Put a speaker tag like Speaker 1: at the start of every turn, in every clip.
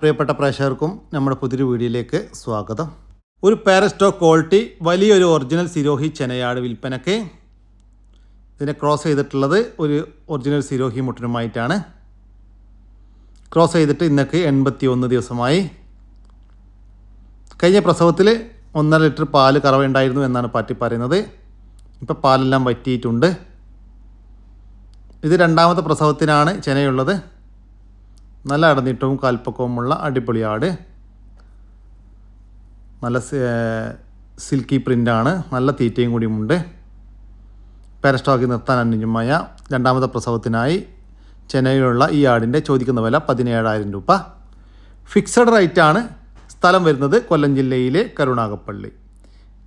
Speaker 1: പ്രിയപ്പെട്ട പ്രേക്ഷകർക്കും നമ്മുടെ പുതിയൊരു വീഡിയോയിലേക്ക് സ്വാഗതം. ഒരു പാരസ്റ്റോ ക്വാളിറ്റി വലിയൊരു ഒറിജിനൽ സിരോഹി ചെനയാട് വിൽപ്പനയ്ക്ക് ഇതിനെ ക്രോസ് ചെയ്തിട്ടുള്ളത് ഒരു ഒറിജിനൽ സിരോഹി മുട്ടനുമായിട്ടാണ്. ക്രോസ് ചെയ്തിട്ട് ഇന്നേക്ക് എൺപത്തി ഒന്ന് ദിവസമായി. കഴിഞ്ഞ പ്രസവത്തിൽ ഒന്നര ലിറ്റർ പാൽ കറവുണ്ടായിരുന്നു എന്നാണ് പാറ്റി പറയുന്നത്. ഇപ്പോൾ പാലെല്ലാം വറ്റിയിട്ടുണ്ട്. ഇത് രണ്ടാമത്തെ പ്രസവത്തിനാണ് ചെനയുള്ളത്. നല്ല അടനീട്ടവും കാൽപ്പക്കവുമുള്ള അടിപൊളി ആട്. നല്ല സിൽക്കി പ്രിന്റാണ് നല്ല തീറ്റയും കൂടിയുമുണ്ട്. പാരസ്റ്റോക്കി നിർത്താൻ അനുയോജ്യമായ രണ്ടാമത്തെ പ്രസവത്തിനായി ചെന്നൈയിലുള്ള ഈ ആടിന്റെ ചോദിക്കുന്ന വില പതിനേഴായിരം രൂപ. ഫിക്സഡ് റേറ്റാണ് സ്ഥലം വരുന്നത് കൊല്ലം ജില്ലയിലെ കരുണാകപ്പള്ളി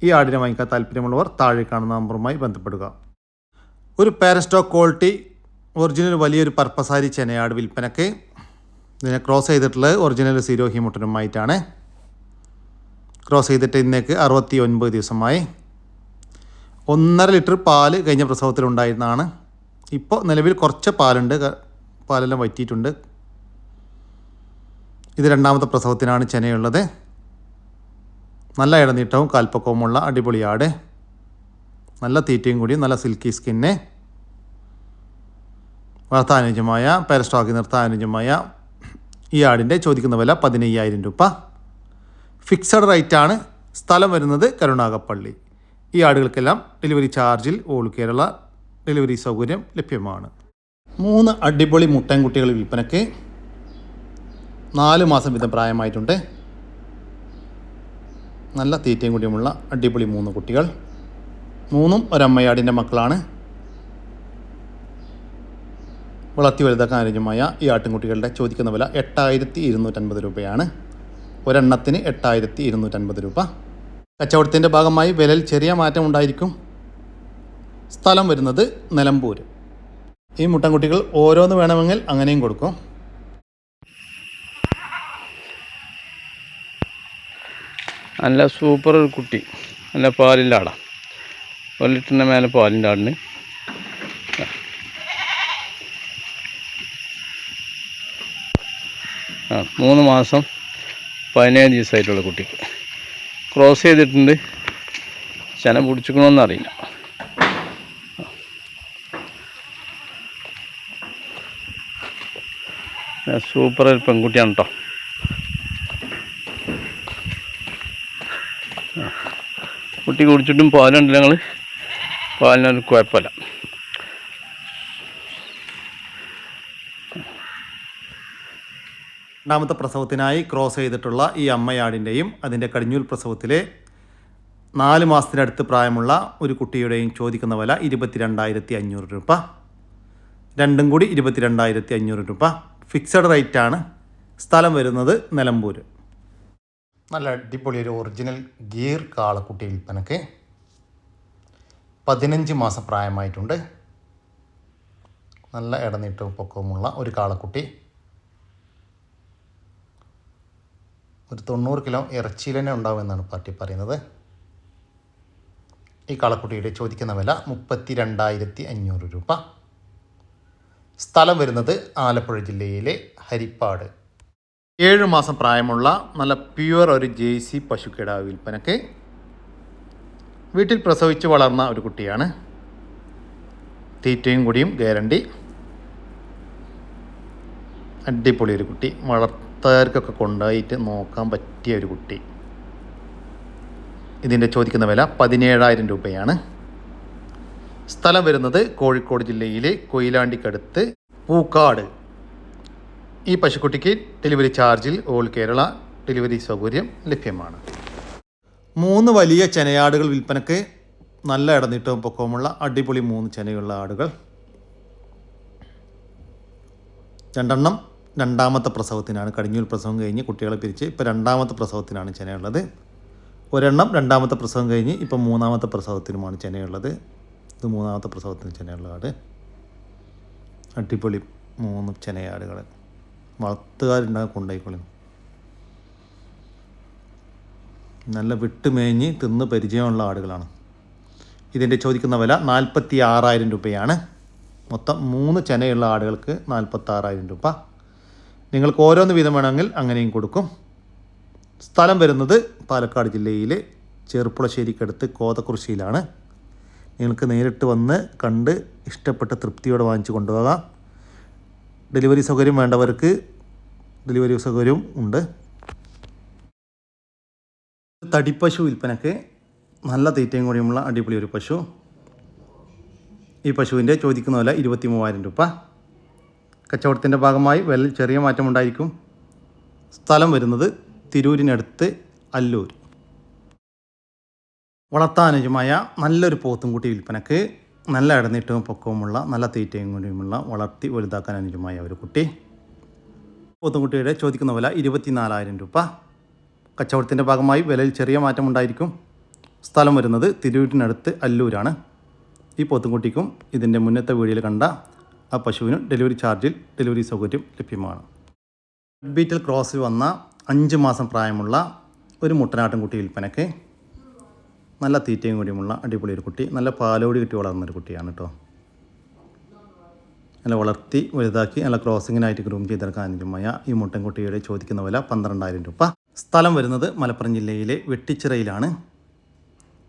Speaker 1: ഈ ആടിനെ വാങ്ങിക്കാൻ താല്പര്യമുള്ളവർ താഴെ കാണുന്ന നമ്പറുമായി ബന്ധപ്പെടുക. ഒരു പാരസ്റ്റോക്ക് ക്വാളിറ്റി ഒറിജിനൽ വലിയൊരു പർപ്പസാരി ചെനയാട് വിൽപ്പനയ്ക്ക് ഇതിനെ ക്രോസ് ചെയ്തിട്ടുള്ളത് ഒറിജിനൽ സീരോ ഹീമോട്ടനുമായിട്ടാണ് ക്രോസ് ചെയ്തിട്ട് ഇന്നേക്ക് അറുപത്തി ഒൻപത് ദിവസമായി. ഒന്നര ലിറ്റർ പാൽ കഴിഞ്ഞ പ്രസവത്തിലുണ്ടായിരുന്നതാണ് ഇപ്പോൾ നിലവിൽ കുറച്ച് പാലുണ്ട്. പാലെല്ലാം വറ്റിയിട്ടുണ്ട്. ഇത് രണ്ടാമത്തെ പ്രസവത്തിനാണ് ചെനയുള്ളത്. നല്ല ഇടനീട്ടവും കാൽപ്പക്കവുമുള്ള അടിപൊളി ആട് നല്ല തീറ്റയും കൂടി നല്ല സിൽക്കി സ്കിന്ന്. വളർത്താനുജ്യമായ പാരസ്റ്റോക്കി നിർത്താനുയോജ്യമായ ഈ ആടിന്റെ ചോദിക്കുന്ന വില പതിനയ്യായിരം രൂപ. ഫിക്സഡ് റേറ്റാണ് സ്ഥലം വരുന്നത് കരുണാകപ്പള്ളി ഈ ആടുകൾക്കെല്ലാം ഡെലിവറി ചാർജിൽ ഓൾ കേരള ഡെലിവറി സൗകര്യം ലഭ്യമാണ്. മൂന്ന് അടിപൊളി മുട്ടൻകുട്ടികൾ വിൽപ്പനയ്ക്ക് നാല് മാസം വീതം പ്രായമായിട്ടുണ്ട്. നല്ല തീറ്റയും കൂടിയുമുള്ള അടിപൊളി മൂന്ന് കുട്ടികൾ. മൂന്നും ഒരമ്മയാടിന്റെ മക്കളാണ്. വളർത്തി വലുതാക്കാൻ അനുയോജ്യമായ ഈ ആട്ടിൻകുട്ടികളുടെ ചോദിക്കുന്ന വില എട്ടായിരത്തി ഇരുന്നൂറ്റൻപത് രൂപയാണ്. ഒരെണ്ണത്തിന് എട്ടായിരത്തി ഇരുന്നൂറ്റൻപത് രൂപ. കച്ചവടത്തിന്റെ ഭാഗമായി വിലയിൽ ചെറിയ മാറ്റം ഉണ്ടായിരിക്കും. സ്ഥലം വരുന്നത് നിലമ്പൂർ ഈ മുട്ടൻകുട്ടികൾ ഓരോന്ന് വേണമെങ്കിൽ അങ്ങനെയും കൊടുക്കും.
Speaker 2: നല്ല സൂപ്പർ കുട്ടി. നല്ല പാലിന്റെ ആടാ. ഒരു ലിറ്ററിന്റെ മേലെ പാലിന്റെ ആടിന്. മൂന്ന് മാസം പതിനേഴ് ദിവസമായിട്ടുള്ള കുട്ടിക്ക് ക്രോസ് ചെയ്തിട്ടുണ്ട്. ചെന പിടിച്ചിക്കണമെന്ന് അറിയില്ല. സൂപ്പർ പെൺകുട്ടിയാണ് കേട്ടോ കുട്ടി കുടിച്ചിട്ടും പാലുണ്ടല്ലോ ഞങ്ങൾ പാലിനൊരു കുഴപ്പമില്ല.
Speaker 1: രണ്ടാമത്തെ പ്രസവത്തിനായി ക്രോസ് ചെയ്തിട്ടുള്ള ഈ അമ്മയാടിന്റെയും അതിന്റെ കടിഞ്ഞൂൽ പ്രസവത്തിലെ നാല് മാസത്തിനടുത്ത് പ്രായമുള്ള ഒരു കുട്ടിയുടെയും ചോദിക്കുന്ന വില ഇരുപത്തിരണ്ടായിരത്തി അഞ്ഞൂറ് രൂപ. രണ്ടും കൂടി ഇരുപത്തിരണ്ടായിരത്തി അഞ്ഞൂറ് രൂപ. ഫിക്സഡ് റേറ്റാണ്. സ്ഥലം വരുന്നത് നിലമ്പൂർ നല്ല അടിപൊളി ഒരു ഒറിജിനൽ ഗീർ കാളക്കുട്ടി വിൽപ്പനക്ക് പതിനഞ്ച് മാസം പ്രായമായിട്ടുണ്ട്. നല്ല ഇടനീട്ടവും പൊക്കവുമുള്ള ഒരു കാളക്കുട്ടി. ഒരു തൊണ്ണൂറ് കിലോ ഇറച്ചിയിൽ തന്നെ ഉണ്ടാവുമെന്നാണ് പാർട്ടി പറയുന്നത്. ഈ കാളക്കുട്ടിയുടെ ചോദിക്കുന്ന വില മുപ്പത്തി രണ്ടായിരത്തി അഞ്ഞൂറ് രൂപ. സ്ഥലം വരുന്നത് ആലപ്പുഴ ജില്ലയിലെ ഹരിപ്പാട്. ഏഴ് മാസം പ്രായമുള്ള നല്ല പ്യുവർ ഒരു ജേഴ്സി പശുക്കിടാവ് വിൽപ്പനക്ക് വീട്ടിൽ പ്രസവിച്ച് വളർന്ന ഒരു കുട്ടിയാണ്. തീറ്റയും കൂടിയും ഗ്യാരണ്ടി. അടിപൊളി ഒരു കുട്ടി വളർത്തുകാർക്കൊക്കെ കൊണ്ടായിട്ട് നോക്കാൻ പറ്റിയ ഒരു കുട്ടി. ഇതിന്റെ ചോദിക്കുന്ന വില പതിനേഴായിരം രൂപയാണ്. സ്ഥലം വരുന്നത് കോഴിക്കോട് ജില്ലയിലെ കൊയിലാണ്ടിക്കടുത്ത് പൂക്കാട്. ഈ പശുക്കുട്ടിക്ക് ഡെലിവറി ചാർജിൽ ഓൾ കേരള ഡെലിവറി സൗകര്യം ലഭ്യമാണ്. മൂന്ന് വലിയ ചെനയാടുകൾ വിൽപ്പനക്ക് നല്ല ഇടനീട്ടവും പൊക്കവുമുള്ള അടിപൊളി മൂന്ന് ചെനയുള്ള ആടുകൾ. രണ്ടെണ്ണം രണ്ടാമത്തെ പ്രസവത്തിനാണ് കടിഞ്ഞൂൽ പ്രസവം കഴിഞ്ഞ് കുട്ടികളെ പിരിച്ച് ഇപ്പോൾ രണ്ടാമത്തെ പ്രസവത്തിനാണ് ചെനയുള്ളത്. ഒരെണ്ണം രണ്ടാമത്തെ പ്രസവം കഴിഞ്ഞ് ഇപ്പം മൂന്നാമത്തെ പ്രസവത്തിനുമാണ് ചെനയുള്ളത്. ഇത് മൂന്നാമത്തെ പ്രസവത്തിന് ചെനയുള്ള ആട് അടിപൊളി മൂന്ന് ചെനയാടുകൾ. വളർത്തുകാരുണ്ടാകും കൊണ്ടുപോയിക്കൊള്ളും നല്ല വിട്ടുമേഞ്ഞ് തിന്ന് പരിചയമുള്ള ആടുകളാണ്. ഇതിന്റെ ചോദിക്കുന്ന വില നാൽപ്പത്തി ആറായിരം രൂപയാണ്. മൊത്തം മൂന്ന് ചെനയുള്ള ആടുകൾക്ക് നാൽപ്പത്തി ആറായിരം രൂപ. നിങ്ങൾക്ക് ഓരോന്ന് വീതം വേണമെങ്കിൽ അങ്ങനെയും കൊടുക്കും. സ്ഥലം വരുന്നത് പാലക്കാട് ജില്ലയിലെ ചെറുപ്പുളശ്ശേരിക്കടുത്ത് കോതക്കുറിശ്ശിയിലാണ് നിങ്ങൾക്ക് നേരിട്ട് വന്ന് കണ്ട് ഇഷ്ടപ്പെട്ട തൃപ്തിയോടെ വാങ്ങിച്ചു കൊണ്ടുപോകാം. ഡെലിവറി സൗകര്യം വേണ്ടവർക്ക് ഡെലിവറി സൗകര്യവും ഉണ്ട്. തടിപ്പശു വിൽപ്പനക്ക് നല്ല തീറ്റയും കൂടിയുമുള്ള അടിപൊളി ഒരു പശു. ഈ പശുവിന്റെ ചോദിക്കുന്ന വില ഇരുപത്തി മൂവായിരം രൂപ. കച്ചവടത്തിന്റെ ഭാഗമായി വില ചെറിയ മാറ്റമുണ്ടായിരിക്കും. സ്ഥലം വരുന്നത് തിരൂരിനടുത്ത് അല്ലൂർ. വളർത്താനുജമായ നല്ലൊരു പോത്തും പോത്തുംകുട്ടി വിൽപ്പനക്ക് നല്ല ഇടനീട്ടവും പൊക്കവുമുള്ള നല്ല തീറ്റയും കൂടിയുമുള്ള വളർത്തി വലുതാക്കാൻ അനുജമായ ഒരു കുട്ടി. പോത്തുംകുട്ടിയുടെ ചോദിക്കുന്ന വില ഇരുപത്തിനാലായിരം രൂപ. കച്ചവടത്തിന്റെ ഭാഗമായി വിലയിൽ ചെറിയ മാറ്റമുണ്ടായിരിക്കും. സ്ഥലം വരുന്നത് തിരൂരിനടുത്ത് അല്ലൂരാണ്. ഈ പോത്തുംകുട്ടിക്കും ഇതിന്റെ മുന്നത്തെ വീഡിയോയിൽ കണ്ട ആ പശുവിനും ഡെലിവറി ചാർജിൽ ഡെലിവറി സൗകര്യം ലഭ്യമാണ്. ബീറ്റൽ ക്രോസ് വന്ന അഞ്ച് മാസം പ്രായമുള്ള ഒരു മുട്ടനാട്ടിൻകുട്ടി വിൽപ്പനയ്ക്ക് നല്ല തീറ്റയും കൂടിയുമുള്ള അടിപൊളി ഒരു കുട്ടി നല്ല പാലോടി കിട്ടി വളർന്നൊരു കുട്ടിയാണ് കേട്ടോ നല്ല വളർത്തി വലുതാക്കി നല്ല ക്രോസിങ്ങിനായിട്ട് ഗ്രൂം ചെയ്തെടുക്കാൻ അനുജമായ ഈ മുട്ടൻകുട്ടിയുടെ ചോദിക്കുന്ന വില പന്ത്രണ്ടായിരം രൂപ. സ്ഥലം വരുന്നത് മലപ്പുറം ജില്ലയിലെ വെട്ടിച്ചിറയിലാണ്.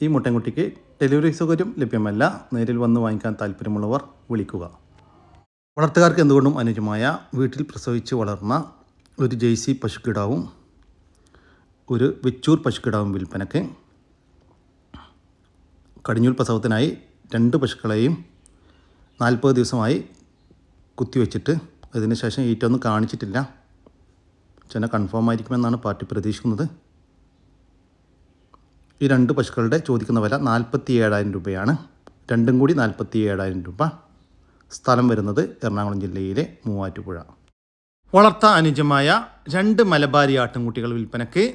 Speaker 1: ഈ മുട്ടൻകുട്ടിക്ക് ഡെലിവറി സൗകര്യം ലഭ്യമല്ല. നേരിൽ വന്ന് വാങ്ങിക്കാൻ താല്പര്യമുള്ളവർ വിളിക്കുക. വളർത്തുകാർക്ക് എന്തുകൊണ്ടും അനുജമായ വീട്ടിൽ പ്രസവിച്ച് വളർന്ന ഒരു ജെയ്സി പശുക്കിടാവും ഒരു വെച്ചൂർ പശുക്കിടാവും വിൽപ്പനയ്ക്ക്. കടിഞ്ഞൂൽ പ്രസവത്തിനായി രണ്ട് പശുക്കളെയും നാൽപ്പത് ദിവസമായി കുത്തിവെച്ചിട്ട് അതിന് ശേഷം ഈറ്റൊന്നും കാണിച്ചിട്ടില്ല. ചെന്ന കൺഫേം ആയിരിക്കുമെന്നാണ് പാർട്ടി പ്രതീക്ഷിക്കുന്നത്. ഈ രണ്ട് പശുക്കളുടെ ചോദിക്കുന്ന വില നാൽപ്പത്തി ഏഴായിരം രൂപയാണ്. രണ്ടും കൂടി നാൽപ്പത്തി ഏഴായിരം രൂപ. സ്ഥലം വരുന്നത് എറണാകുളം ജില്ലയിലെ മൂവാറ്റുപുഴ. വളർത്ത അനുജമായ രണ്ട് മലബാരി ആട്ടിൻകുട്ടികൾ വിൽപ്പനയ്ക്ക്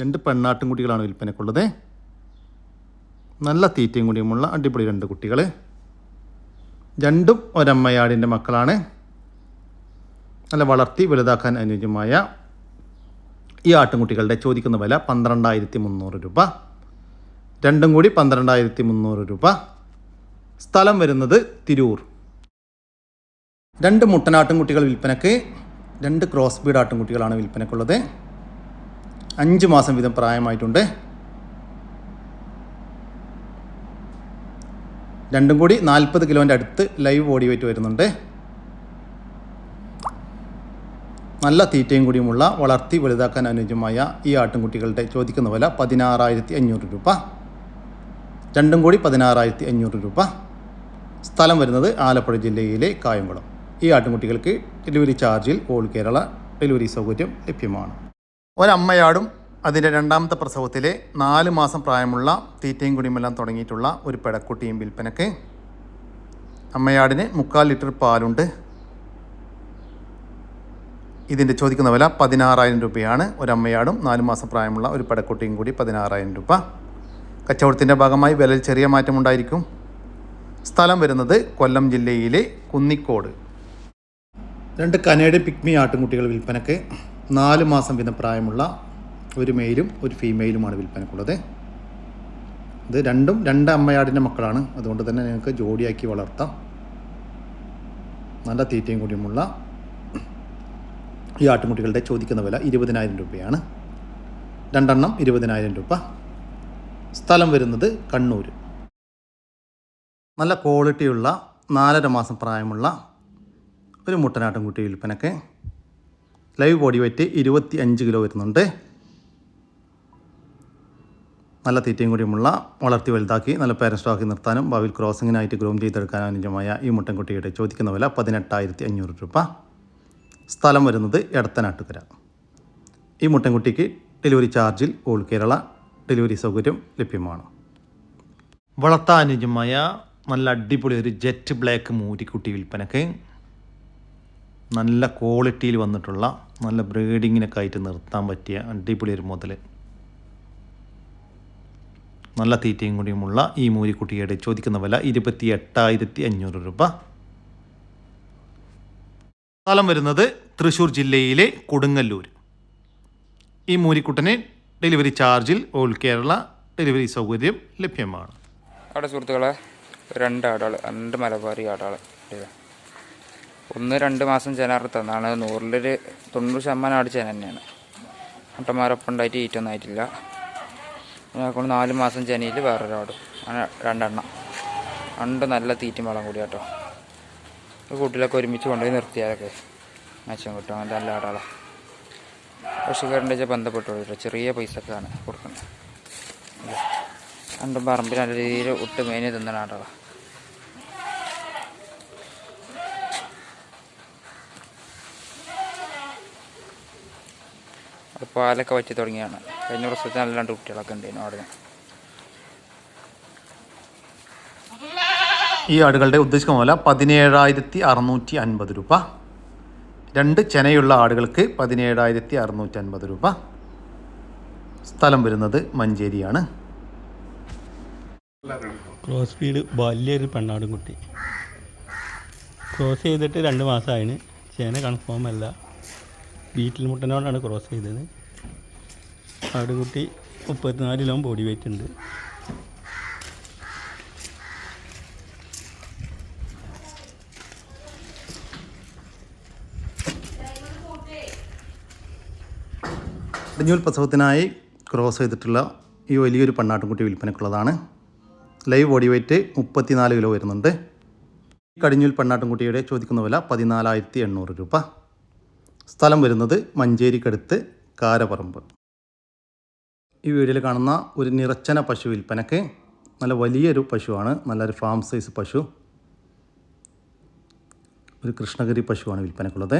Speaker 1: രണ്ട് പെണ്ണാട്ടിൻകുട്ടികളാണ് വിൽപ്പനയ്ക്കുള്ളത്. നല്ല തീറ്റയും കൂടിയുമുള്ള അടിപൊളി രണ്ട് കുട്ടികൾ രണ്ടും ഒരമ്മയാടിന്റെ മക്കളാണ്. നല്ല വളർത്തി വലുതാക്കാൻ അനുയോജ്യമായ ഈ ആട്ടിൻകുട്ടികളുടെ ചോദിക്കുന്ന വില പന്ത്രണ്ടായിരത്തി മുന്നൂറ് രൂപ. രണ്ടും കൂടി പന്ത്രണ്ടായിരത്തി മുന്നൂറ് രൂപ. സ്ഥലം വരുന്നത് തിരൂർ. രണ്ട് മുട്ടനാട്ടിൻകുട്ടികൾ വിൽപ്പനക്ക് രണ്ട് ക്രോസ് ബീഡ് ആട്ടിൻകുട്ടികളാണ് വിൽപ്പനക്കുള്ളത്. അഞ്ച് മാസം വീതം പ്രായമായിട്ടുണ്ട്. രണ്ടും കൂടി നാൽപ്പത് കിലോന്റെ അടുത്ത് ലൈവ് ബോഡി വെയിറ്റ് വരുന്നുണ്ട്. നല്ല തീറ്റയും കൂടിയുമുള്ള വളർത്തി വലുതാക്കാൻ അനുയോജ്യമായ ഈ ആട്ടിൻകുട്ടികളുടെ ചോദിക്കുന്ന വില പതിനാറായിരത്തി അഞ്ഞൂറ് രൂപ. രണ്ടും കൂടി പതിനാറായിരത്തി അഞ്ഞൂറ് രൂപ. സ്ഥലം വരുന്നത് ആലപ്പുഴ ജില്ലയിലെ കായംകുളം. ഈ ആട്ടിൻകുട്ടികൾക്ക് ഡെലിവറി ചാർജിൽ ഓൾ കേരള ഡെലിവറി സൗകര്യം ലഭ്യമാണ്. ഒരമ്മയാടും അതിന്റെ രണ്ടാമത്തെ പ്രസവത്തിലെ നാല് മാസം പ്രായമുള്ള തീറ്റയും കുടിയുമെല്ലാം തുടങ്ങിയിട്ടുള്ള ഒരു പെടക്കുട്ടിയും വിൽപ്പനക്ക് അമ്മയാടിന് മുക്കാൽ ലിറ്റർ പാലുണ്ട്. ഇതിന്റെ ചോദിക്കുന്ന വില പതിനാറായിരം രൂപയാണ്. ഒരമ്മയാടും നാല് മാസം പ്രായമുള്ള ഒരു പെടക്കുട്ടിയും കൂടി പതിനാറായിരം രൂപ. കച്ചവടത്തിന്റെ ഭാഗമായി വിലയിൽ ചെറിയ മാറ്റമുണ്ടായിരിക്കും. സ്ഥലം വരുന്നത് കൊല്ലം ജില്ലയിലെ കുന്നിക്കോട്. രണ്ട് കനേഡ് പിക്മി ആട്ടുംകുട്ടികൾ വിൽപ്പനക്ക് നാല് മാസം വീതം പ്രായമുള്ള ഒരു മെയിലും ഒരു ഫീമെയിലുമാണ് വിൽപ്പനക്കുള്ളത്. ഇത് രണ്ടും രണ്ട് അമ്മയാടിന്റെ മക്കളാണ്. അതുകൊണ്ട് തന്നെ നിങ്ങൾക്ക് ജോഡിയാക്കി വളർത്താം. നല്ല തീറ്റയും കൂടിയുമുള്ള ഈ ആട്ടുംകുട്ടികളുടെ ചോദിക്കുന്ന വില ഇരുപതിനായിരം രൂപയാണ്. രണ്ടെണ്ണം ഇരുപതിനായിരം രൂപ. സ്ഥലം വരുന്നത് കണ്ണൂർ നല്ല ക്വാളിറ്റിയുള്ള നാലര മാസം പ്രായമുള്ള ഒരു മുട്ടനാട്ടിൻകുട്ടി വിൽപ്പനക്ക് ലൈവ് ബോഡി വെയിറ്റ് ഇരുപത്തി അഞ്ച് കിലോ വരുന്നുണ്ട്. നല്ല തീറ്റയും കൂടിയുമുള്ള വളർത്തി വലുതാക്കി നല്ല പേരൻസ്റ്റാക്കി നിർത്താനും ഭാവിയിൽ ക്രോസിങ്ങിനായിട്ട് ഗ്രൂം ചെയ്തെടുക്കാനും അനുജമായ ഈ മുട്ടൻകുട്ടിയുടെ ചോദിക്കുന്ന വില പതിനെട്ടായിരത്തി അഞ്ഞൂറ് രൂപ. സ്ഥലം വരുന്നത് എടത്തനാട്ടുകര. ഈ മുട്ടൻകുട്ടിക്ക് ഡെലിവറി ചാർജിൽ ഓൾ കേരള ഡെലിവറി സൗകര്യം ലഭ്യമാണ്. വളർത്താൻ അനുയോജ്യമായ നല്ല അടിപൊളി ഒരു ജെറ്റ് ബ്ലാക്ക് മൂരിക്കുട്ടി വിൽപ്പനക്ക്. നല്ല ക്വാളിറ്റിയിൽ വന്നിട്ടുള്ള നല്ല ബ്രീഡിങ്ങിനൊക്കെ ആയിട്ട് നിർത്താൻ പറ്റിയ അടിപൊളി ഒരു മുതൽ നല്ല തീറ്റയും കൂടിയുമുള്ള ഈ മൂരിക്കുട്ടിയുടെ ചോദിക്കുന്ന വില ഇരുപത്തി എട്ടായിരത്തി അഞ്ഞൂറ് രൂപ. സ്ഥലം വരുന്നത് തൃശ്ശൂർ ജില്ലയിലെ കൊടുങ്ങല്ലൂർ ഈ മൂരിക്കുട്ടന് ഡെലിവറി ചാർജിൽ ഓൾ കേരള ഡെലിവറി സൗകര്യം ലഭ്യമാണ്.
Speaker 3: അവിടെ സുഹൃത്തുക്കളെ രണ്ട് ആടുകൾ രണ്ട് മലബാറി ആടുകൾ ഒന്ന് രണ്ട് മാസം ചെനറുത്തതാണ് നൂറിലൊരു തൊണ്ണൂറ് ശതമാനം ആട് ചെന തന്നെയാണ്. മുട്ടന്മാരൊപ്പം ഉണ്ടായിട്ട് ഈറ്റൊന്നും ആയിട്ടില്ല. കൊണ്ട് നാല് മാസം ചെനയിൽ വേറൊരാട് അങ്ങനെ രണ്ടെണ്ണം. രണ്ട് നല്ല തീറ്റും വളം കൂടി കേട്ടോ കൂട്ടിലൊക്കെ ഒരുമിച്ച് കൊണ്ടുപോയി നിർത്തിയാലൊക്കെ മെച്ചം കിട്ടും. നല്ല ആടാളാണ് കൃഷിക്കാരന്റെ ബന്ധപ്പെട്ടു ചെറിയ പൈസക്കാണ് കൊടുക്കുന്നത്. രണ്ടും പറമ്പിൽ നല്ല രീതിയിൽ ഒട്ട് മേനി തിന്നലാണ്ടോ അത് പാലൊക്കെ വറ്റി തുടങ്ങിയാണ് കഴിഞ്ഞ പ്രസവത്തിൽ നല്ല രണ്ട് കുട്ടികളൊക്കെ ഉണ്ടായിരുന്നു അവിടെ.
Speaker 1: ഈ ആടുകളുടെ ഉദ്ദേശിക്കുന്ന മൂല പതിനേഴായിരത്തി അറുന്നൂറ്റി അൻപത് രൂപ. രണ്ട് ചെനയുള്ള ആടുകൾക്ക് പതിനേഴായിരത്തി അറുന്നൂറ്റി അൻപത് രൂപ. സ്ഥലം വരുന്നത് മഞ്ചേരിയാണ്.
Speaker 4: ക്രോസ് ഫീഡ് വലിയൊരു പെണ്ണാടും കുട്ടി. ക്രോസ് ചെയ്തിട്ട് രണ്ട് മാസമായിന്. ചേന കൺഫേം അല്ല. വീട്ടിൽ മുട്ടനോടാണ് ക്രോസ് ചെയ്തത്. ആടുകുട്ടി മുപ്പത്തിനാല് കിലോ ബോഡി വെയിറ്റ് ഉണ്ട്.
Speaker 1: കടിഞ്ഞൂൽ പ്രസവത്തിനായി ക്രോസ് ചെയ്തിട്ടുള്ള ഈ വലിയൊരു പെണ്ണാട്ടുംകുട്ടി വിൽപ്പനക്കുള്ളതാണ് ലൈവ് ബോഡി വെയ്റ്റ് മുപ്പത്തിനാല് കിലോ വരുന്നുണ്ട്. കടിഞ്ഞൂൽ പെണ്ണാട്ടുംകുട്ടിയുടെ ചോദിക്കുന്ന വില പതിനാലായിരത്തി എണ്ണൂറ് രൂപ. സ്ഥലം വരുന്നത് മഞ്ചേരിക്കടുത്ത് കാരപറമ്പ്. ഈ വീഡിയോയിൽ കാണുന്ന ഒരു നിറച്ചന പശു വിൽപ്പനക്ക് നല്ല വലിയൊരു പശുവാണ്. നല്ലൊരു ഫാം സൈസ് പശു. ഒരു കൃഷ്ണഗിരി പശുവാണ് വിൽപ്പനക്കുള്ളത്.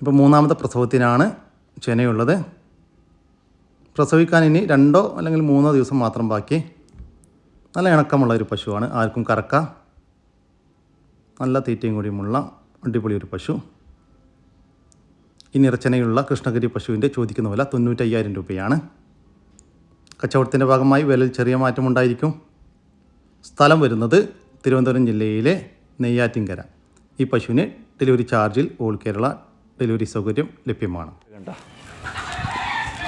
Speaker 1: ഇപ്പോൾ മൂന്നാമത്തെ പ്രസവത്തിനാണ് ചെനയുള്ളത്. പ്രസവിക്കാൻ ഇനി രണ്ടോ അല്ലെങ്കിൽ മൂന്നോ ദിവസം മാത്രം ബാക്കി. നല്ല ഇണക്കമുള്ള ഒരു പശുവാണ്. ആർക്കും കറക്ക നല്ല തീറ്റയും കൂടിയുമുള്ള അടിപൊളി ഒരു പശു. ഈ നിറച്ചനയുള്ള കൃഷ്ണഗിരി പശുവിന്റെ ചോദിക്കുന്ന വില തൊണ്ണൂറ്റയ്യായിരം രൂപയാണ്. കച്ചവടത്തിന്റെ ഭാഗമായി വിലയിൽ ചെറിയ മാറ്റമുണ്ടായിരിക്കും സ്ഥലം വരുന്നത് തിരുവനന്തപുരം ജില്ലയിലെ നെയ്യാറ്റിൻകര. ഈ പശുവിന് ഡെലിവറി ചാർജിൽ ഓൾ കേരള ഡെലിവറി സൗകര്യം ലഭ്യമാണ്.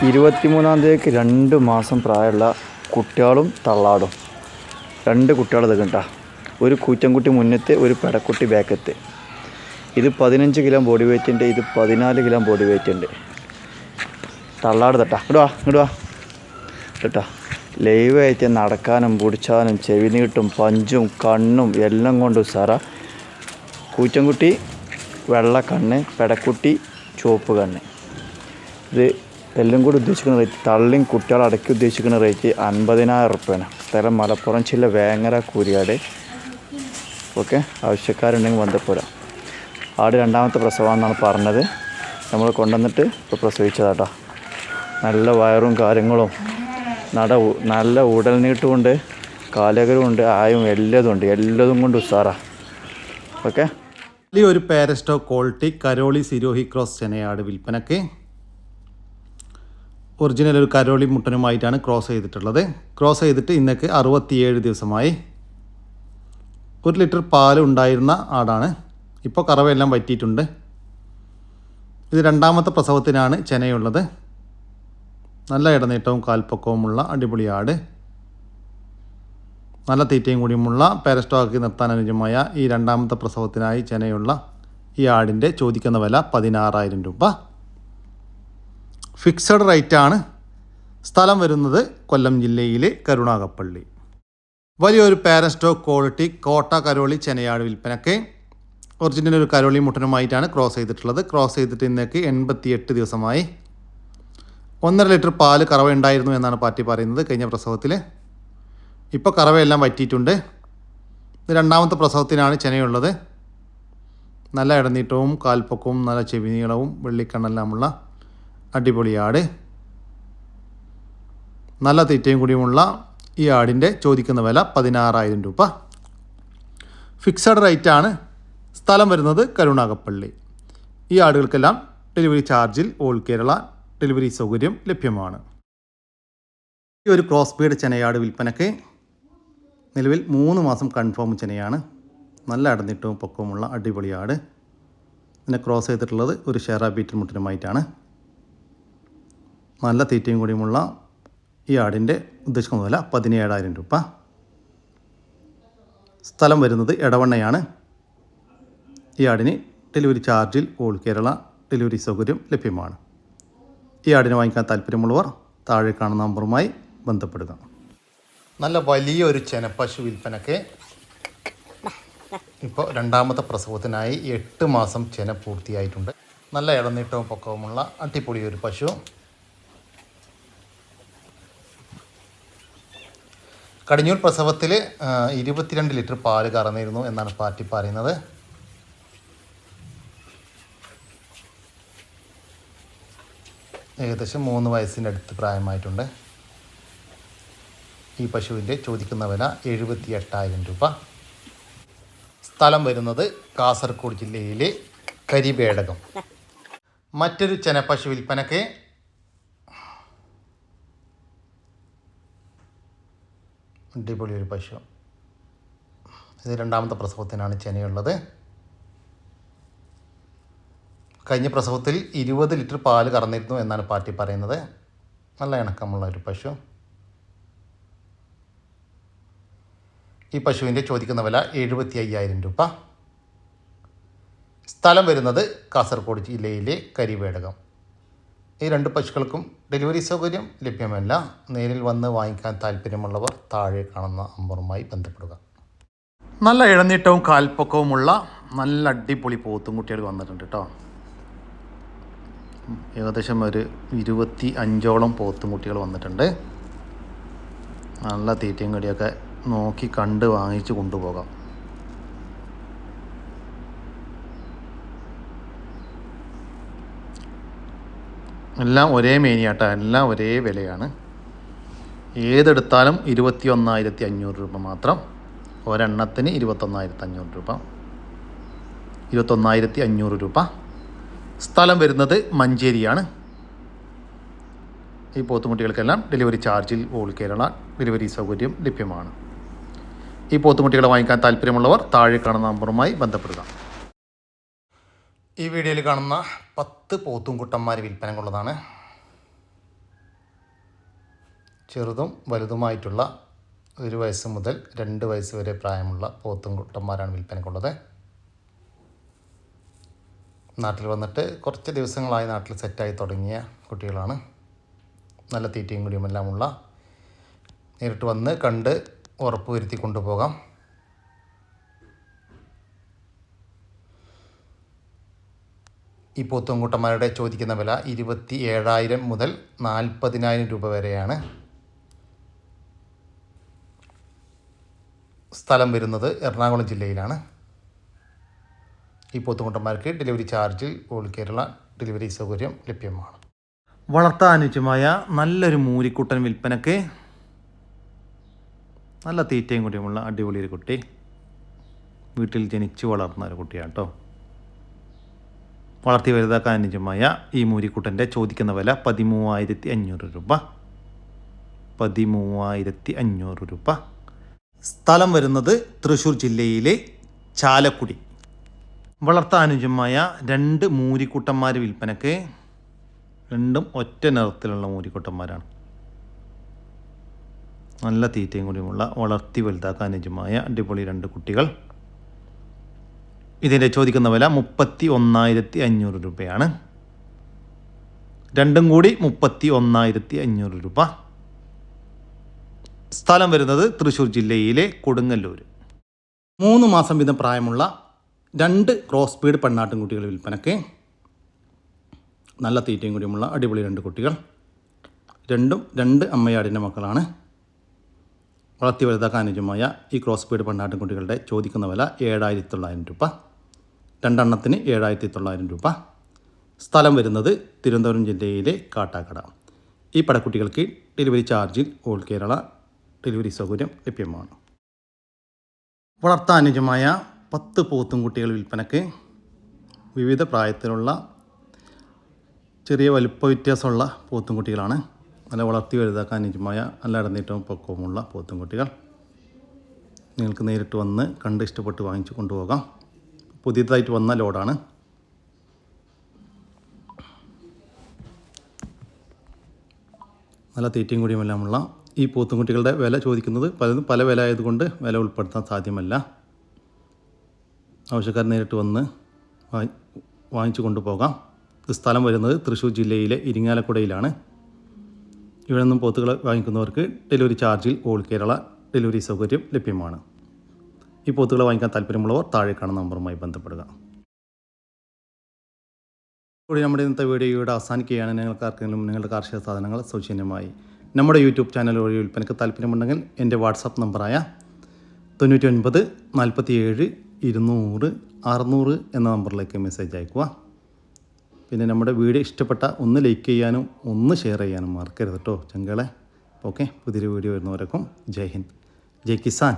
Speaker 5: ഇരുപത്തിമൂന്നാം തീയതിക്ക് രണ്ട് മാസം പ്രായമുള്ള കുട്ടികളും തള്ളാടും. രണ്ട് കുട്ടികൾ ഇത് ഒരു കൂറ്റൻകുട്ടി മുന്നത്തെ ഒരു പെടക്കുട്ടി ബാക്കത്ത് ഇത് പതിനഞ്ച് കിലോ ബോഡി വെയിറ്റ് ഉണ്ട് ഇത് പതിനാല് കിലോ ബോഡി വെയിറ്റ് ഉണ്ട്. തള്ളാട് തട്ടാ ഇടുവാ ഇടുവാ കേട്ടോ ലൈവ് ആയിട്ട് നടക്കാനും പിടിച്ചാനും ചെവി നീട്ടും പഞ്ചും കണ്ണും എല്ലാം കൊണ്ടും സാറ. കൂറ്റൻകുട്ടി വെള്ള കണ്ണ് പെടക്കുട്ടി ചുവപ്പ് കണ്ണ്. ഇത് എല്ലാം കൂടി ഉദ്ദേശിക്കുന്ന റേറ്റ് തള്ളിയും കുട്ടികളടക്കി ഉദ്ദേശിക്കുന്ന റേറ്റ് അൻപതിനായിരം റുപ്യാണ് സ്ഥലം മലപ്പുറം ജില്ല വേങ്ങര കൂരിയാട്. ഓക്കെ? ആവശ്യക്കാരുണ്ടെങ്കിൽ ബന്ധപ്പെടാം ആട് രണ്ടാമത്തെ പ്രസവമാണെന്നാണ് പറഞ്ഞത്. നമ്മൾ കൊണ്ടുവന്നിട്ട് ഇപ്പോൾ പ്രസവിച്ചതാട്ടോ. നല്ല വയറും കാര്യങ്ങളും. നട നല്ല ഉടൽ നീട്ടുമുണ്ട് കാലകരമുണ്ട് ആയും എല്ലതും ഉണ്ട്. എല്ലതും കൊണ്ട് ഉസാറാ. ഓക്കെ?
Speaker 1: വലിയൊരു പാരസ്റ്റോ ക്വാളിറ്റി കരോളി സിരോഹി ക്രോസ് ചെനയാട് വിൽപ്പനക്ക് ഒറിജിനൽ ഒരു കരോളി മുട്ടനുമായിട്ടാണ് ക്രോസ് ചെയ്തിട്ടുള്ളത്. ക്രോസ് ചെയ്തിട്ട് ഇന്നേക്ക് അറുപത്തിയേഴ് ദിവസമായി. ഒരു ലിറ്റർ പാൽ ഉണ്ടായിരുന്ന ആടാണ്. ഇപ്പോൾ കറവയെല്ലാം വറ്റിയിട്ടുണ്ട്. ഇത് രണ്ടാമത്തെ പ്രസവത്തിനാണ് ചെനയുള്ളത്. നല്ല ഇടനീട്ടവും കാൽപ്പൊക്കവുമുള്ള അടിപൊളി ആട്. നല്ല തീറ്റയും കൂടിയുമുള്ള പാരസ്റ്റോക്കി നിർത്താൻ അനുജമായ ഈ രണ്ടാമത്തെ പ്രസവത്തിനായി ചെനയുള്ള ഈ ആടിന്റെ ചോദിക്കുന്ന വില പതിനാറായിരം രൂപ. ഫിക്സഡ് റേറ്റാണ് സ്ഥലം വരുന്നത് കൊല്ലം ജില്ലയിലെ കരുണാകപ്പള്ളി. വലിയൊരു പാരസ്റ്റോ ക്വാളിറ്റി കോട്ട കരോളി ചെനയാട് വിൽപ്പനക്ക് ഒറിജിനൽ ഒരു കരോളി മുട്ടനുമായിട്ടാണ് ക്രോസ് ചെയ്തിട്ടുള്ളത്. ക്രോസ് ചെയ്തിട്ട് ഇന്നേക്ക് എൺപത്തിയെട്ട് ദിവസമായി ഒന്നര ലിറ്റർ പാൽ കറവ ഉണ്ടായിരുന്നു എന്നാണ് പാർട്ടി പറയുന്നത് കഴിഞ്ഞ പ്രസവത്തിൽ ഇപ്പോൾ കറവയെല്ലാം വറ്റിയിട്ടുണ്ട്. ഇത് രണ്ടാമത്തെ പ്രസവത്തിനാണ് ചെനയുള്ളത്. നല്ല ഇടനീട്ടവും കാൽപ്പൊക്കവും നല്ല ചെവിനീളവും വെള്ളിക്കണ്ണെല്ലാമുള്ള അടിപൊളി ആട്. നല്ല തീറ്റയും കൂടിയുമുള്ള ഈ ആടിന്റെ ചോദിക്കുന്ന വില പതിനാറായിരം രൂപ. ഫിക്സഡ് റേറ്റാണ് സ്ഥലം വരുന്നത് കരുണാകപ്പള്ളി ഈ ആടുകൾക്കെല്ലാം ഡെലിവറി ചാർജിൽ ഓൾ കേരള ഡെലിവറി സൗകര്യം ലഭ്യമാണ്. ഈ ഒരു ക്രോസ് ബീഡ് ചെനയാട് വിൽപ്പനയ്ക്ക് നിലവിൽ മൂന്ന് മാസം കൺഫേം ചെനയാണ്. നല്ല അടന്നിട്ടവും പൊക്കവുമുള്ള അടിപൊളിയാട് ഇതിനെ ക്രോസ് ചെയ്തിട്ടുള്ളത് ഒരു ഷെയർ ബീറ്റർ മുട്ടിനുമായിട്ടാണ് നല്ല തീറ്റയും കൂടിയുമുള്ള ഈ ആടിന്റെ ഉദ്ദേശിക്കുന്ന വില പതിനേഴായിരം രൂപ. സ്ഥലം വരുന്നത് എടവണ്ണയാണ്. ഈ ആടിന് ഡെലിവറി ചാർജിൽ ഓൾ കേരള ഡെലിവറി സൗകര്യം ലഭ്യമാണ്. ഈ ആടിനെ വാങ്ങിക്കാൻ താല്പര്യമുള്ളവർ താഴെ കാണുന്ന നമ്പറുമായി ബന്ധപ്പെടുക. നല്ല വലിയൊരു ചെനപ്പശു വിൽപ്പനക്ക് ഇപ്പോൾ രണ്ടാമത്തെ പ്രസവത്തിനായി എട്ട് മാസം ചെന പൂർത്തിയായിട്ടുണ്ട്. നല്ല ഇടനീട്ടവും പൊക്കവുമുള്ള അടിപൊളി ഒരു പശു. കടിഞ്ഞൂർ പ്രസവത്തിൽ ഇരുപത്തിരണ്ട് ലിറ്റർ പാൽ കറന്നിരുന്നു എന്നാണ് പാർട്ടി പറയുന്നത്. ഏകദേശം മൂന്ന് വയസ്സിന്റെ അടുത്ത് പ്രായമായിട്ടുണ്ട്. ഈ പശുവിന്റെ ചോദിക്കുന്ന വില എഴുപത്തി എട്ടായിരം രൂപ. സ്ഥലം വരുന്നത് കാസർഗോഡ് ജില്ലയിലെ കരിപേടകം മറ്റൊരു ചെനപ്പശു വിൽപ്പനക്ക് അടിപൊളി ഒരു പശു. ഇത് രണ്ടാമത്തെ പ്രസവത്തിനാണ് ചെനയുള്ളത് കഴിഞ്ഞ പ്രസവത്തിൽ ഇരുപത് ലിറ്റർ പാൽ കറന്നിരുന്നു എന്നാണ് പാർട്ടി പറയുന്നത്. നല്ല ഇണക്കമുള്ള ഒരു പശു. ഈ പശുവിന്റെ ചോദിക്കുന്ന വില എഴുപത്തി അയ്യായിരം രൂപ. സ്ഥലം വരുന്നത് കാസർഗോഡ് ജില്ലയിലെ കരിവേടകം. ഈ രണ്ട് പശുക്കൾക്കും ഡെലിവറി സൗകര്യം ലഭ്യമല്ല. നേരിൽ വന്ന് വാങ്ങിക്കാൻ താല്പര്യമുള്ളവർ താഴെ കാണുന്ന അമ്പറുമായി ബന്ധപ്പെടുക. നല്ല ഇഴനീട്ടവും കാൽപ്പൊക്കവുമുള്ള നല്ല അടിപൊളി പോത്തും കുട്ടികൾ വന്നിട്ടുണ്ട് കേട്ടോ ഏകദേശം ഒരു ഇരുപത്തി അഞ്ചോളം പോത്തും കുട്ടികൾ വന്നിട്ടുണ്ട്. നല്ല തീറ്റയും കടിയൊക്കെ നോക്കി കണ്ട് വാങ്ങിച്ച് കൊണ്ടുപോകാം. എല്ലാം ഒരേ മേനിയാട്ടോ എല്ലാം ഒരേ വിലയാണ്. ഏതെടുത്താലും ഇരുപത്തി ഒന്നായിരത്തി അഞ്ഞൂറ് രൂപ മാത്രം. ഒരെണ്ണത്തിന് ഇരുപത്തൊന്നായിരത്തി അഞ്ഞൂറ് രൂപ. ഇരുപത്തൊന്നായിരത്തി അഞ്ഞൂറ് രൂപ. സ്ഥലം വരുന്നത് മഞ്ചേരിയാണ്. ഈ പോത്തുമുട്ടികൾക്കെല്ലാം ഡെലിവറി ചാർജിൽ ഓൾ കേരള ഡെലിവറി സൗകര്യം ലഭ്യമാണ്. ഈ പോത്തുമുട്ടികളെ വാങ്ങിക്കാൻ താല്പര്യമുള്ളവർ താഴെ കാണുന്ന നമ്പറുമായി ബന്ധപ്പെടുക. ഈ വീഡിയോയിൽ കാണുന്ന പത്ത് പോത്തുംകുട്ടന്മാർ വിൽപ്പനക്കുള്ളതാണ്. ചെറുതും വലുതുമായിട്ടുള്ള ഒരു വയസ്സ് മുതൽ രണ്ട് വയസ്സ് വരെ പ്രായമുള്ള പോത്തുംകുട്ടന്മാരാണ് വിൽപ്പനക്കുള്ളത്. നാട്ടിൽ വന്നിട്ട് കുറച്ച് ദിവസങ്ങളായി നാട്ടിൽ സെറ്റായി തുടങ്ങിയ കുട്ടികളാണ്. നല്ല തീറ്റയും കുടിയുമെല്ലാമുള്ള. നേരിട്ട് വന്ന് കണ്ട് ഉറപ്പ് വരുത്തി കൊണ്ടുപോകാം. ഈ പോത്തുംകൂട്ടന്മാരുടെ ചോദിക്കുന്ന വില ഇരുപത്തി ഏഴായിരം മുതൽ നാൽപ്പതിനായിരം രൂപ വരെയാണ്. സ്ഥലം വരുന്നത് എറണാകുളം ജില്ലയിലാണ്. ഈ പോത്തുകുട്ടന്മാർക്ക് ഡെലിവറി ചാർജിൽ ഓൾ കേരള ഡെലിവറി സൗകര്യം ലഭ്യമാണ്. വളർത്താൻ അനുയോജ്യമായ നല്ലൊരു മൂരിക്കുട്ടൻ വിൽപ്പനക്ക് നല്ല തീറ്റയും കൂടിയുമുള്ള അടിപൊളി ഒരു കുട്ടി. വീട്ടിൽ ജനിച്ചു വളർന്ന ഒരു കുട്ടിയാണ് കേട്ടോ വളർത്തി വലുതാക്കാൻ അനുജമായ ഈ മൂരിക്കുട്ടന്റെ ചോദിക്കുന്ന വില പതിമൂവായിരത്തി അഞ്ഞൂറ് രൂപ. പതിമൂവായിരത്തി അഞ്ഞൂറ് രൂപ. സ്ഥലം വരുന്നത് തൃശ്ശൂർ ജില്ലയിലെ ചാലക്കുടി. വളർത്താൻ അനുജമായ രണ്ട് മൂരിക്കുട്ടന്മാർ വിൽപ്പനക്ക് രണ്ടും ഒറ്റ നിറത്തിലുള്ള മൂരിക്കുട്ടന്മാരാണ്. നല്ല തീറ്റയും കൂടിയുമുള്ള വളർത്തി വലുതാക്കാൻ അനുജമായ അടിപൊളി രണ്ട് കുട്ടികൾ. ഇതിന്റെ ചോദിക്കുന്ന വില മുപ്പത്തി ഒന്നായിരത്തി അഞ്ഞൂറ് രൂപയാണ്. രണ്ടും കൂടി മുപ്പത്തി ഒന്നായിരത്തി അഞ്ഞൂറ് രൂപ. സ്ഥലം വരുന്നത് തൃശ്ശൂർ ജില്ലയിലെ കൊടുങ്ങല്ലൂർ മൂന്ന് മാസം വീതം പ്രായമുള്ള രണ്ട് ക്രോസ് ബീഡ് പെണ്ണാട്ടിൻകുട്ടികൾ വിൽപ്പനക്ക് നല്ല തീറ്റയും കൂടിയുമുള്ള അടിപൊളി രണ്ട് കുട്ടികൾ. രണ്ടും രണ്ട് അമ്മയാടിന്റെ മക്കളാണ്. വളർത്തി വലുതാക്കാൻ അനുജമായ ഈ ക്രോസ് ബീഡ് പെണ്ണാട്ടിൻകുട്ടികളുടെ ചോദിക്കുന്ന വില ഏഴായിരത്തി തൊള്ളായിരം രൂപ. രണ്ടെണ്ണത്തിന് ഏഴായിരത്തി തൊള്ളായിരം രൂപ. സ്ഥലം വരുന്നത് തിരുവനന്തപുരം ജില്ലയിലെ കാട്ടാക്കട. ഈ പടക്കുട്ടികൾക്ക് ഡെലിവറി ചാർജിൽ ഓൾ കേരള ഡെലിവറി സൗകര്യം ലഭ്യമാണ്. വളർത്താനുജമായ പത്ത് പോത്തും കുട്ടികൾ വിൽപ്പനക്ക് വിവിധ പ്രായത്തിലുള്ള ചെറിയ വലുപ്പ വ്യത്യാസമുള്ള പോത്തും കുട്ടികളാണ് നല്ല വളർത്തി വലുതാക്കാൻ അനുജമായ നല്ല ഇടനീട്ടവും പൊക്കവുമുള്ള പോത്തും കുട്ടികൾ നിങ്ങൾക്ക് നേരിട്ട് വന്ന് കണ്ട് ഇഷ്ടപ്പെട്ട് വാങ്ങിച്ചു കൊണ്ടുപോകാം. പുതിയതായിട്ട് വന്ന ലോഡാണ്. നല്ല തീറ്റയും കൂടിയുമെല്ലാമുള്ള ഈ പോത്തുംകുട്ടികളുടെ വില ചോദിക്കുന്നത് പല പല വില ആയതുകൊണ്ട് വില ഉൾപ്പെടുത്താൻ സാധ്യമല്ല. ആവശ്യക്കാർ നേരിട്ട് വന്ന് വാങ്ങി വാങ്ങിച്ചു കൊണ്ടുപോകാം. സ്ഥലം വരുന്നത് തൃശ്ശൂർ ജില്ലയിലെ ഇരിങ്ങാലക്കുടയിലാണ്. ഇവിടെ നിന്നും പോത്തുകൾ വാങ്ങിക്കുന്നവർക്ക് ഡെലിവറി ചാർജിൽ ഓൾ കേരള ഡെലിവറി സൗകര്യം ലഭ്യമാണ്. ഈ പോത്തുകളെ വാങ്ങിക്കാൻ താല്പര്യമുള്ളവർ താഴെ കാണുന്ന നമ്പറുമായി ബന്ധപ്പെടുക. കൂടി നമ്മുടെ ഇന്നത്തെ വീഡിയോ ഇവിടെ അവസാനിക്കുകയാണ്. നിങ്ങൾക്ക് ആർക്കെങ്കിലും നിങ്ങളുടെ കാർഷിക സാധനങ്ങൾ സൗജന്യമായി നമ്മുടെ യൂട്യൂബ് ചാനൽ വഴി വിൽപ്പനയ്ക്ക് താല്പര്യമുണ്ടെങ്കിൽ എന്റെ വാട്സാപ്പ് നമ്പറായ തൊണ്ണൂറ്റി ഒൻപത് നാൽപ്പത്തി ഏഴ് ഇരുന്നൂറ് അറുന്നൂറ് എന്ന നമ്പറിലേക്ക് മെസ്സേജ് അയക്കുക പിന്നെ നമ്മുടെ വീഡിയോ ഇഷ്ടപ്പെട്ട ഒന്ന് ലൈക്ക് ചെയ്യാനും ഒന്ന് ഷെയർ ചെയ്യാനും മറക്കരുത് കേട്ടോ ചങ്കളെ. ഓക്കെ പുതിയൊരു വീഡിയോ വരുന്നവരൊക്കെ ജയ് ഹിന്ദ്. ജയ് കിസാൻ.